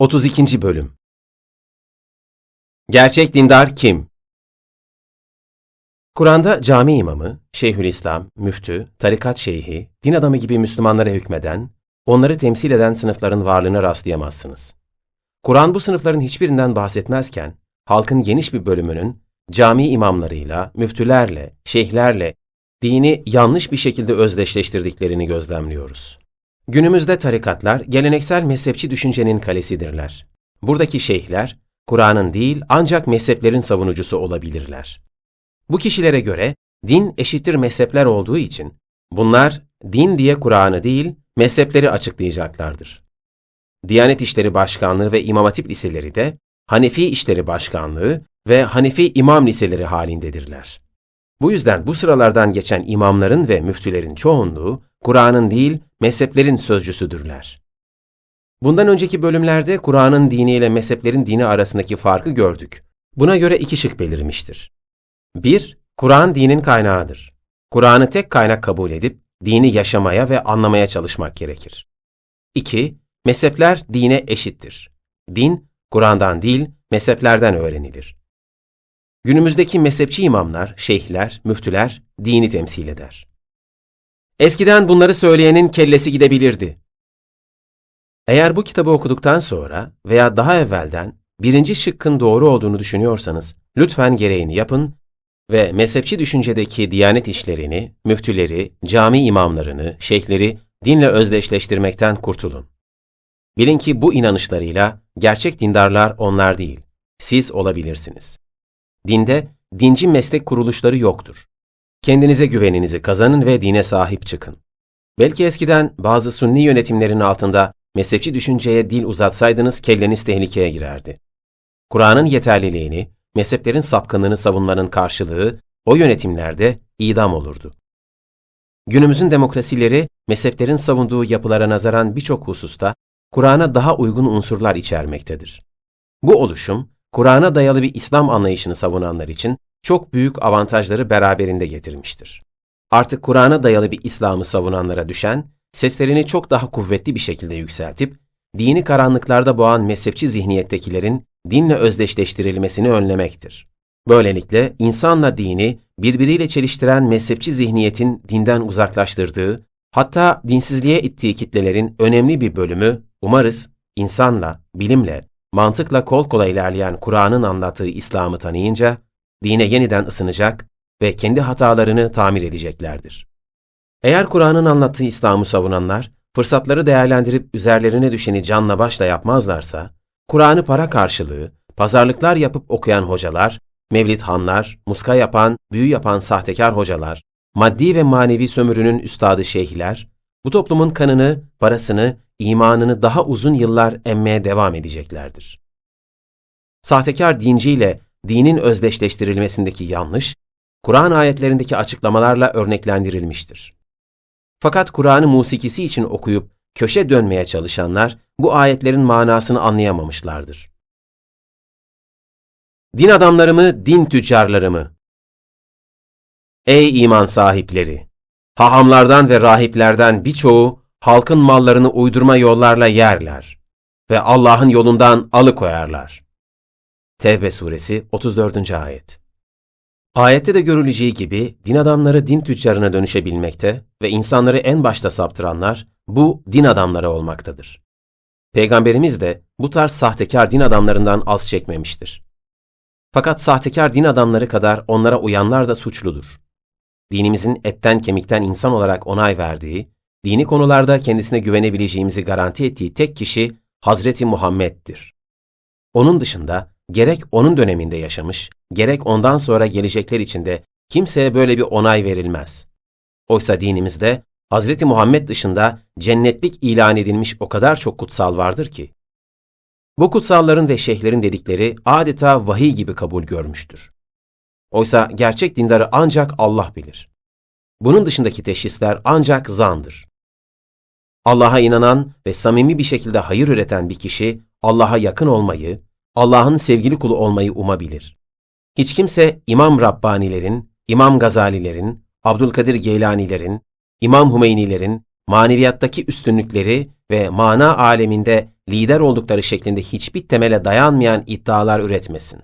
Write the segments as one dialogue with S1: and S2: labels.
S1: 32. Bölüm Gerçek dindar kim? Kur'an'da cami imamı, şeyhülislam, müftü, tarikat şeyhi, din adamı gibi Müslümanlara hükmeden, onları temsil eden sınıfların varlığına rastlayamazsınız. Kur'an bu sınıfların hiçbirinden bahsetmezken, halkın geniş bir bölümünün cami imamlarıyla, müftülerle, şeyhlerle dini yanlış bir şekilde özdeşleştirdiklerini gözlemliyoruz. Günümüzde tarikatlar geleneksel mezhepçi düşüncenin kalesidirler. Buradaki şeyhler, Kur'an'ın değil ancak mezheplerin savunucusu olabilirler. Bu kişilere göre din eşittir mezhepler olduğu için bunlar din diye Kur'an'ı değil mezhepleri açıklayacaklardır. Diyanet İşleri Başkanlığı ve İmam Hatip liseleri de Hanefi İşleri Başkanlığı ve Hanefi İmam liseleri halindedirler. Bu yüzden bu sıralardan geçen imamların ve müftülerin çoğunluğu Kur'an'ın değil mezheplerin sözcüsüdürler. Bundan önceki bölümlerde Kur'an'ın dini ile mezheplerin dini arasındaki farkı gördük. Buna göre iki şık belirmiştir. 1. Kur'an dinin kaynağıdır. Kur'an'ı tek kaynak kabul edip dini yaşamaya ve anlamaya çalışmak gerekir. 2. Mezhepler dine eşittir. Din, Kur'an'dan değil, mezheplerden öğrenilir. Günümüzdeki mezhepçi imamlar, şeyhler, müftüler dini temsil eder. Eskiden bunları söyleyenin kellesi gidebilirdi. Eğer bu kitabı okuduktan sonra veya daha evvelden birinci şıkkın doğru olduğunu düşünüyorsanız lütfen gereğini yapın ve mezhepçi düşüncedeki diyanet işlerini, müftüleri, cami imamlarını, şeyhleri dinle özdeşleştirmekten kurtulun. Bilin ki bu inanışlarıyla gerçek dindarlar onlar değil, siz olabilirsiniz. Dinde dinci meslek kuruluşları yoktur. Kendinize güveninizi kazanın ve dine sahip çıkın. Belki eskiden bazı sunni yönetimlerin altında mezhepçi düşünceye dil uzatsaydınız kelleniz tehlikeye girerdi. Kur'an'ın yeterliliğini, mezheplerin sapkınlığını savunmanın karşılığı o yönetimlerde idam olurdu. Günümüzün demokrasileri mezheplerin savunduğu yapılara nazaran birçok hususta Kur'an'a daha uygun unsurlar içermektedir. Bu oluşum, Kur'an'a dayalı bir İslam anlayışını savunanlar için çok büyük avantajları beraberinde getirmiştir. Artık Kur'an'a dayalı bir İslam'ı savunanlara düşen, seslerini çok daha kuvvetli bir şekilde yükseltip, dini karanlıklarda boğan mezhepçi zihniyettekilerin dinle özdeşleştirilmesini önlemektir. Böylelikle insanla dini birbiriyle çeliştiren mezhepçi zihniyetin dinden uzaklaştırdığı, hatta dinsizliğe ittiği kitlelerin önemli bir bölümü, umarız, insanla, bilimle, mantıkla kol kola ilerleyen Kur'an'ın anlattığı İslam'ı tanıyınca, dine yeniden ısınacak ve kendi hatalarını tamir edeceklerdir. Eğer Kur'an'ın anlattığı İslam'ı savunanlar, fırsatları değerlendirip üzerlerine düşeni canla başla yapmazlarsa, Kur'an'ı para karşılığı, pazarlıklar yapıp okuyan hocalar, mevlid hanlar, muska yapan, büyü yapan sahtekar hocalar, maddi ve manevi sömürünün üstadı şeyhler, bu toplumun kanını, parasını, imanını daha uzun yıllar emmeye devam edeceklerdir. Sahtekar dinciyle dinin özdeşleştirilmesindeki yanlış, Kur'an ayetlerindeki açıklamalarla örneklendirilmiştir. Fakat Kur'an'ı musikisi için okuyup köşe dönmeye çalışanlar bu ayetlerin manasını anlayamamışlardır. Din adamları mı, din tüccarları mı? Ey iman sahipleri! Hahamlardan ve rahiplerden birçoğu halkın mallarını uydurma yollarla yerler ve Allah'ın yolundan alıkoyarlar. Tevbe suresi 34. ayet. Ayette de görüleceği gibi din adamları din tüccarına dönüşebilmekte ve insanları en başta saptıranlar bu din adamları olmaktadır. Peygamberimiz de bu tarz sahtekar din adamlarından az çekmemiştir. Fakat sahtekar din adamları kadar onlara uyanlar da suçludur. Dinimizin etten kemikten insan olarak onay verdiği, dini konularda kendisine güvenebileceğimizi garanti ettiği tek kişi Hazreti Muhammed'dir. Onun dışında gerek onun döneminde yaşamış, gerek ondan sonra gelecekler içinde kimseye böyle bir onay verilmez. Oysa dinimizde Hazreti Muhammed dışında cennetlik ilan edilmiş o kadar çok kutsal vardır ki, bu kutsalların ve şeyhlerin dedikleri adeta vahiy gibi kabul görmüştür. Oysa gerçek dindarı ancak Allah bilir. Bunun dışındaki teşhisler ancak zandır. Allah'a inanan ve samimi bir şekilde hayır üreten bir kişi Allah'a yakın olmayı, Allah'ın sevgili kulu olmayı umabilir. Hiç kimse İmam Rabbanilerin, İmam Gazalilerin, Abdülkadir Geylanilerin, İmam Hümeynilerin maneviyattaki üstünlükleri ve mana aleminde lider oldukları şeklinde hiçbir temele dayanmayan iddialar üretmesin.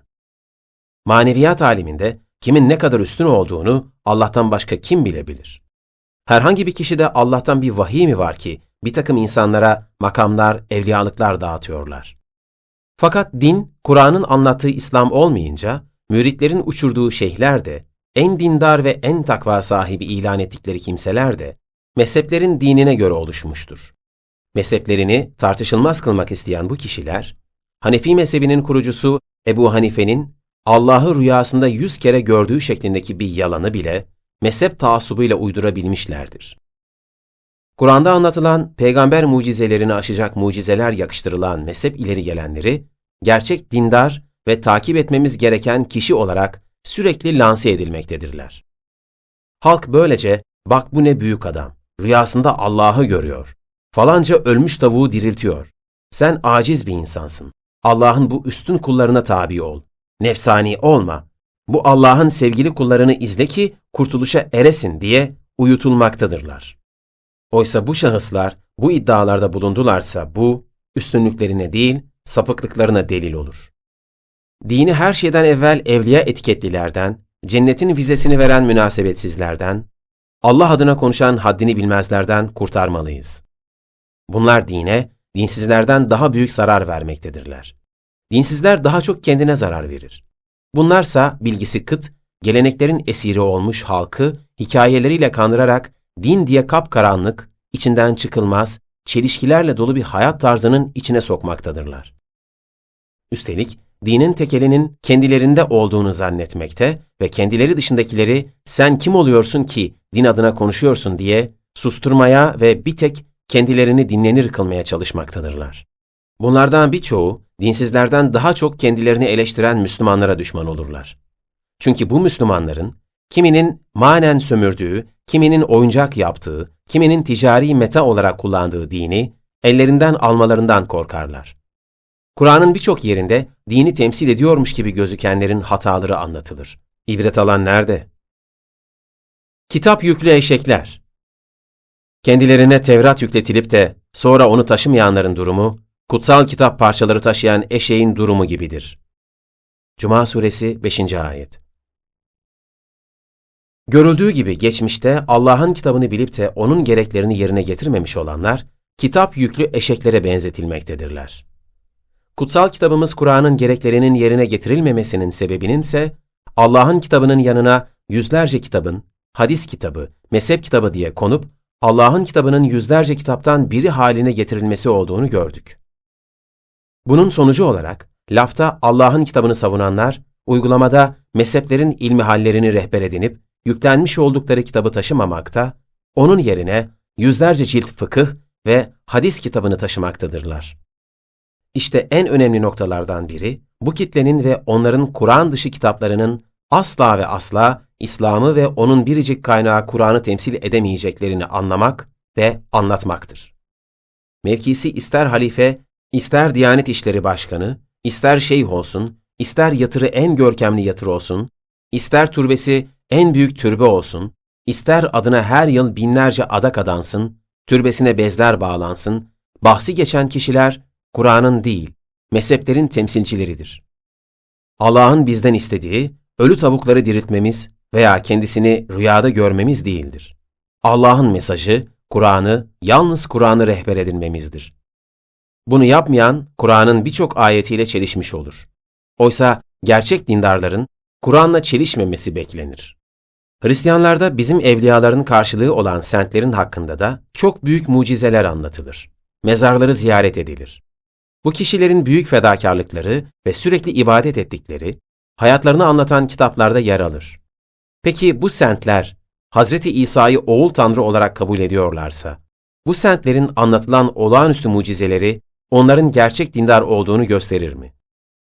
S1: Maneviyat aliminde kimin ne kadar üstün olduğunu Allah'tan başka kim bilebilir? Herhangi bir kişide Allah'tan bir vahiy mi var ki bir takım insanlara makamlar, evliyalıklar dağıtıyorlar? Fakat din, Kur'an'ın anlattığı İslam olmayınca, müritlerin uçurduğu şeyhler de, en dindar ve en takva sahibi ilan ettikleri kimseler de, mezheplerin dinine göre oluşmuştur. Mezheplerini tartışılmaz kılmak isteyen bu kişiler, Hanefi mezhebinin kurucusu Ebu Hanife'nin Allah'ı rüyasında yüz kere gördüğü şeklindeki bir yalanı bile mezhep taassubuyla uydurabilmişlerdir. Kur'an'da anlatılan peygamber mucizelerini aşacak mucizeler yakıştırılan mezhep ileri gelenleri, gerçek dindar ve takip etmemiz gereken kişi olarak sürekli lanse edilmektedirler. Halk böylece, bak bu ne büyük adam, rüyasında Allah'ı görüyor, falanca ölmüş tavuğu diriltiyor, sen aciz bir insansın, Allah'ın bu üstün kullarına tabi ol, nefsani olma, bu Allah'ın sevgili kullarını izle ki kurtuluşa eresin diye uyutulmaktadırlar. Oysa bu şahıslar bu iddialarda bulundularsa bu, üstünlüklerine değil, sapıklıklarına delil olur. Dini her şeyden evvel evliya etiketlilerden, cennetin vizesini veren münasebetsizlerden, Allah adına konuşan haddini bilmezlerden kurtarmalıyız. Bunlar dine, dinsizlerden daha büyük zarar vermektedirler. Dinsizler daha çok kendine zarar verir. Bunlarsa bilgisi kıt, geleneklerin esiri olmuş halkı hikayeleriyle kandırarak din diye kapkaranlık, içinden çıkılmaz, çelişkilerle dolu bir hayat tarzının içine sokmaktadırlar. Üstelik dinin tekelinin kendilerinde olduğunu zannetmekte ve kendileri dışındakileri sen kim oluyorsun ki din adına konuşuyorsun diye susturmaya ve bir tek kendilerini dinlenir kılmaya çalışmaktadırlar. Bunlardan birçoğu dinsizlerden daha çok kendilerini eleştiren Müslümanlara düşman olurlar. Çünkü bu Müslümanların kiminin manen sömürdüğü, kiminin oyuncak yaptığı, kiminin ticari meta olarak kullandığı dini ellerinden almalarından korkarlar. Kur'an'ın birçok yerinde dini temsil ediyormuş gibi gözükenlerin hataları anlatılır. İbret alan nerede? Kitap yüklü eşekler. Kendilerine Tevrat yükletilip de sonra onu taşımayanların durumu, kutsal kitap parçaları taşıyan eşeğin durumu gibidir. Cuma suresi 5. ayet. Görüldüğü gibi geçmişte Allah'ın kitabını bilip de onun gereklerini yerine getirmemiş olanlar, kitap yüklü eşeklere benzetilmektedirler. Kutsal kitabımız Kur'an'ın gereklerinin yerine getirilmemesinin sebebinin ise Allah'ın kitabının yanına yüzlerce kitabın, hadis kitabı, mezhep kitabı diye konup Allah'ın kitabının yüzlerce kitaptan biri haline getirilmesi olduğunu gördük. Bunun sonucu olarak lafta Allah'ın kitabını savunanlar, uygulamada mezheplerin ilmi hallerini rehber edinip yüklenmiş oldukları kitabı taşımamakta, onun yerine yüzlerce cilt fıkıh ve hadis kitabını taşımaktadırlar. İşte en önemli noktalardan biri, bu kitlenin ve onların Kur'an dışı kitaplarının asla ve asla İslam'ı ve onun biricik kaynağı Kur'an'ı temsil edemeyeceklerini anlamak ve anlatmaktır. Mevkisi ister halife, ister Diyanet İşleri Başkanı, ister şeyh olsun, ister yatırı en görkemli yatır olsun, ister türbesi en büyük türbe olsun, ister adına her yıl binlerce adak adansın, türbesine bezler bağlansın, bahsi geçen kişiler Kur'an'ın değil, mezheplerin temsilcileridir. Allah'ın bizden istediği, ölü tavukları diriltmemiz veya kendisini rüyada görmemiz değildir. Allah'ın mesajı, Kur'an'ı, yalnız Kur'an'ı rehber edinmemizdir. Bunu yapmayan, Kur'an'ın birçok ayetiyle çelişmiş olur. Oysa gerçek dindarların Kur'an'la çelişmemesi beklenir. Hristiyanlarda bizim evliyaların karşılığı olan sentlerin hakkında da çok büyük mucizeler anlatılır. Mezarları ziyaret edilir. Bu kişilerin büyük fedakarlıkları ve sürekli ibadet ettikleri, hayatlarını anlatan kitaplarda yer alır. Peki bu sentler, Hazreti İsa'yı oğul tanrı olarak kabul ediyorlarsa, bu sentlerin anlatılan olağanüstü mucizeleri onların gerçek dindar olduğunu gösterir mi?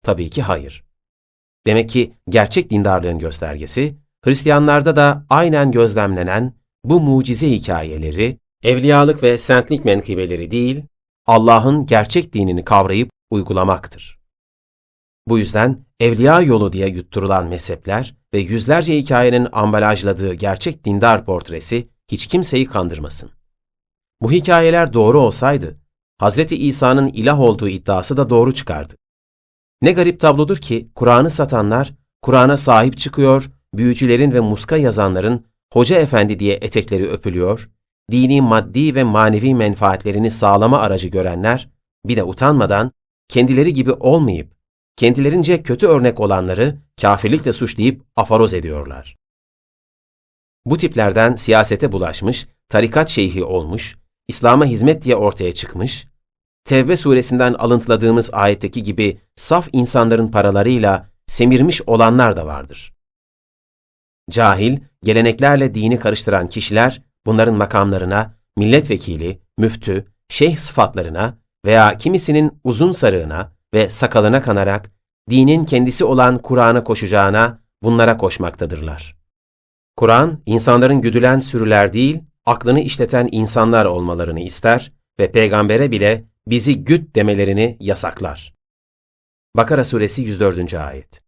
S1: Tabii ki hayır. Demek ki gerçek dindarlığın göstergesi, Hristiyanlarda da aynen gözlemlenen bu mucize hikayeleri, evliyalık ve sentlik menkıbeleri değil, Allah'ın gerçek dinini kavrayıp uygulamaktır. Bu yüzden evliya yolu diye yutturulan mezhepler ve yüzlerce hikayenin ambalajladığı gerçek dindar portresi hiç kimseyi kandırmasın. Bu hikayeler doğru olsaydı, Hazreti İsa'nın ilah olduğu iddiası da doğru çıkardı. Ne garip tablodur ki Kur'an'ı satanlar Kur'an'a sahip çıkıyor, büyücülerin ve muska yazanların hoca efendi diye etekleri öpülüyor, dini maddi ve manevi menfaatlerini sağlama aracı görenler bir de utanmadan kendileri gibi olmayıp kendilerince kötü örnek olanları kafirlikle suçlayıp afaroz ediyorlar. Bu tiplerden siyasete bulaşmış, tarikat şeyhi olmuş, İslam'a hizmet diye ortaya çıkmış, Tevbe suresinden alıntıladığımız ayetteki gibi saf insanların paralarıyla semirmiş olanlar da vardır. Cahil, geleneklerle dini karıştıran kişiler bunların makamlarına, milletvekili, müftü, şeyh sıfatlarına veya kimisinin uzun sarığına ve sakalına kanarak dinin kendisi olan Kur'an'a koşacağına bunlara koşmaktadırlar. Kur'an, insanların güdülen sürüler değil, aklını işleten insanlar olmalarını ister ve peygambere bile bizi güt demelerini yasaklar. Bakara suresi 104. ayet.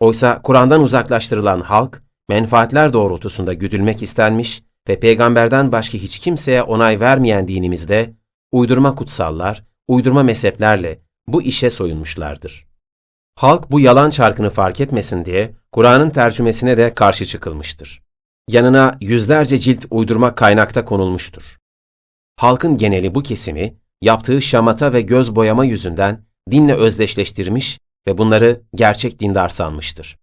S1: Oysa Kur'an'dan uzaklaştırılan halk, menfaatler doğrultusunda güdülmek istenmiş ve peygamberden başka hiç kimseye onay vermeyen dinimizde uydurma kutsallar, uydurma mezheplerle bu işe soyunmuşlardır. Halk bu yalan çarkını fark etmesin diye Kur'an'ın tercümesine de karşı çıkılmıştır. Yanına yüzlerce cilt uydurma kaynakta konulmuştur. Halkın geneli bu kesimi yaptığı şamata ve göz boyama yüzünden dinle özdeşleştirmiş ve bunları gerçek dindar sanmıştır.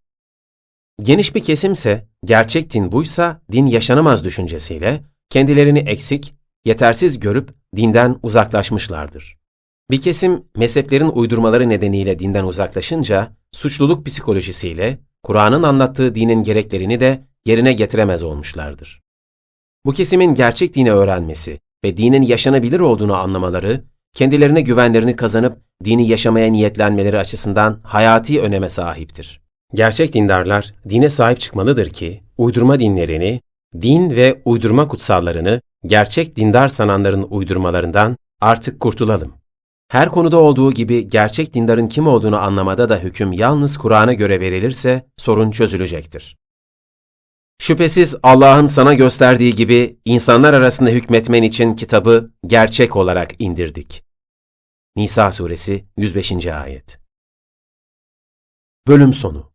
S1: Geniş bir kesimse gerçek din buysa din yaşanamaz düşüncesiyle kendilerini eksik, yetersiz görüp dinden uzaklaşmışlardır. Bir kesim mezheplerin uydurmaları nedeniyle dinden uzaklaşınca suçluluk psikolojisiyle Kur'an'ın anlattığı dinin gereklerini de yerine getiremez olmuşlardır. Bu kesimin gerçek dini öğrenmesi ve dinin yaşanabilir olduğunu anlamaları, kendilerine güvenlerini kazanıp dini yaşamaya niyetlenmeleri açısından hayati öneme sahiptir. Gerçek dindarlar dine sahip çıkmalıdır ki uydurma dinlerini, din ve uydurma kutsallarını gerçek dindar sananların uydurmalarından artık kurtulalım. Her konuda olduğu gibi gerçek dindarın kim olduğunu anlamada da hüküm yalnız Kur'an'a göre verilirse sorun çözülecektir. Şüphesiz Allah'ın sana gösterdiği gibi insanlar arasında hükmetmen için kitabı gerçek olarak indirdik. Nisa suresi 105. ayet. Bölüm sonu